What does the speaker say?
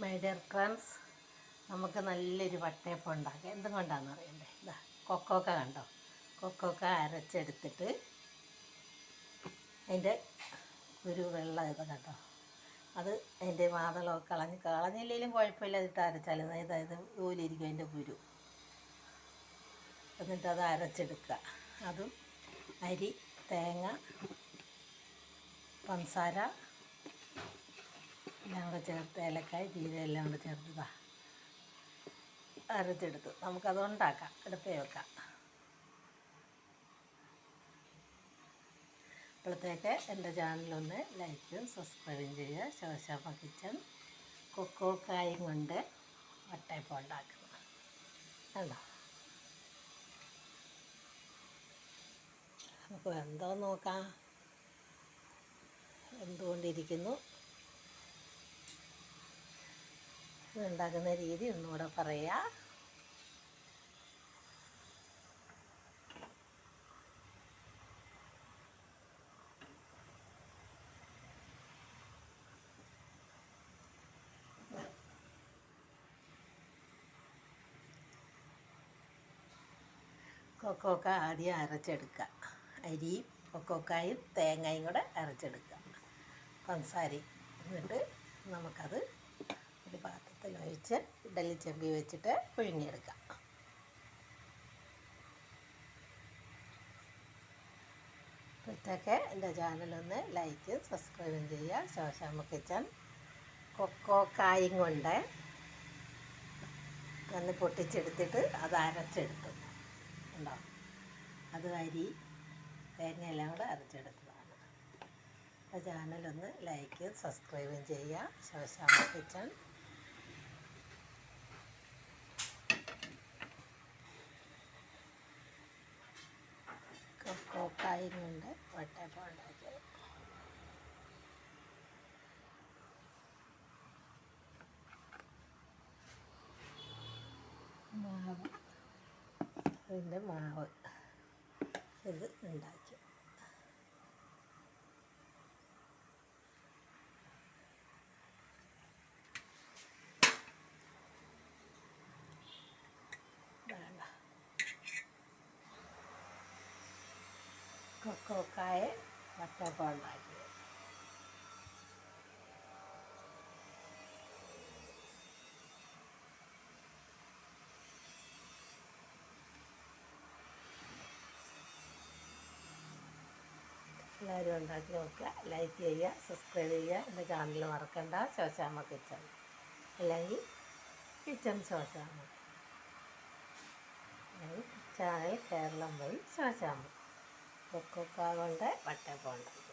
My dear friends നമുക്ക് നല്ലൊരു വട്ടയപ്പം ഉണ്ടാക്കാം. എന്തും കൊണ്ടാണെന്ന് അറിയണ്ടേ? ഇതാ കൊക്കോക്ക കണ്ടോ? കൊക്കോക്ക അരച്ചെടുത്തിട്ട് അതിന്റെ ഒരു വെള്ളം ഇത് കണ്ടോ? അത് അതിന്റെ മാതളമൊക്കെ കളഞ്ഞ് കളഞ്ഞില്ലെങ്കിലും കുഴപ്പമില്ല. ഇട്ട് അരച്ചാലും അതായത് ജോലിയിരിക്കും അതിന്റെ കുരു. എന്നിട്ട് അത് അരച്ചെടുക്കുക. അതും അരി തേങ്ങ പഞ്ചസാര എല്ലാം കൂടെ ചേർത്ത് ഏലക്കായ ജീര എല്ലാം കൂടെ ചേർത്തതാ. അരച്ചെടുത്ത്. നമുക്കത് ഉണ്ടാക്കാം. അടുപ്പേ വെക്കാം. അപ്പോഴത്തേക്ക് എന്റെ ചാനലൊന്ന് ലൈക്കും സബ്സ്ക്രൈബും ചെയ്യുക. ശോശാമ കിച്ചൺ കൊക്കോക്കായും കൊണ്ട് വട്ടയപ്പം ഉണ്ടാക്കുന്നത്. കണ്ടോ? നമുക്ക് എന്തോ നോക്കാം. എന്തുകൊണ്ടിരിക്കുന്നു ഇത് ഉണ്ടാക്കുന്ന രീതി ഒന്നുകൂടെ പറയാം. കൊക്കോക്ക ആദ്യം അരച്ചെടുക്കുക അരിയും കൊക്കോക്കായും തേങ്ങയും കൂടെ അരച്ചെടുക്കുക പഞ്ചസാരയും എന്നിട്ട് നമുക്കത് ഒരു പാത്രത്തിൽ ഒഴിച്ച് ഇഡലി ചെമ്പി വെച്ചിട്ട് പുഴുങ്ങിയെടുക്കാം. അപ്പോഴത്തേക്ക് എന്റെ ചാനലൊന്ന് ലൈക്ക് സബ്സ്ക്രൈബും ചെയ്യുക. ശോശാമ്മ കിച്ചൺ കൊക്കോ കായും കൊണ്ട് ഒന്ന് പൊട്ടിച്ചെടുത്തിട്ട് അത് അരച്ചെടുത്തു. ഉണ്ടോ അത് അരി തേങ്ങയെല്ലാം കൂടെ അരച്ചെടുത്തതാണ്. ചാനലൊന്ന് ലൈക്ക് സബ്സ്ക്രൈബും ചെയ്യുക. ശോശാമ്മ കിച്ചൺ കൊക്കോക്കായും കൊണ്ട് വട്ടയപ്പം ഉണ്ടാക്കിയത് മാവ് ഇതിന്റെ മാവ് ഇത് ഉണ്ടാക്കി വേണ്ട കൊക്കോക്കായ വട്ടപ്പം ഉണ്ടാക്കി എല്ലാവരും ഉണ്ടാക്കി നോക്കുക ലൈക്ക് ചെയ്യുക സബ്സ്ക്രൈബ് ചെയ്യുക എന്റെ ചാനൽ മറക്കണ്ട. ശോശാമ്മ കിച്ചൺ അല്ലെങ്കിൽ കിച്ചൺ ശോശാമ്മ. ചാനൽ കേരളം വഴി ശോശാമ്മ. കൊക്കോക്ക കൊണ്ട് വട്ടയപ്പം ഉണ്ടാക്കി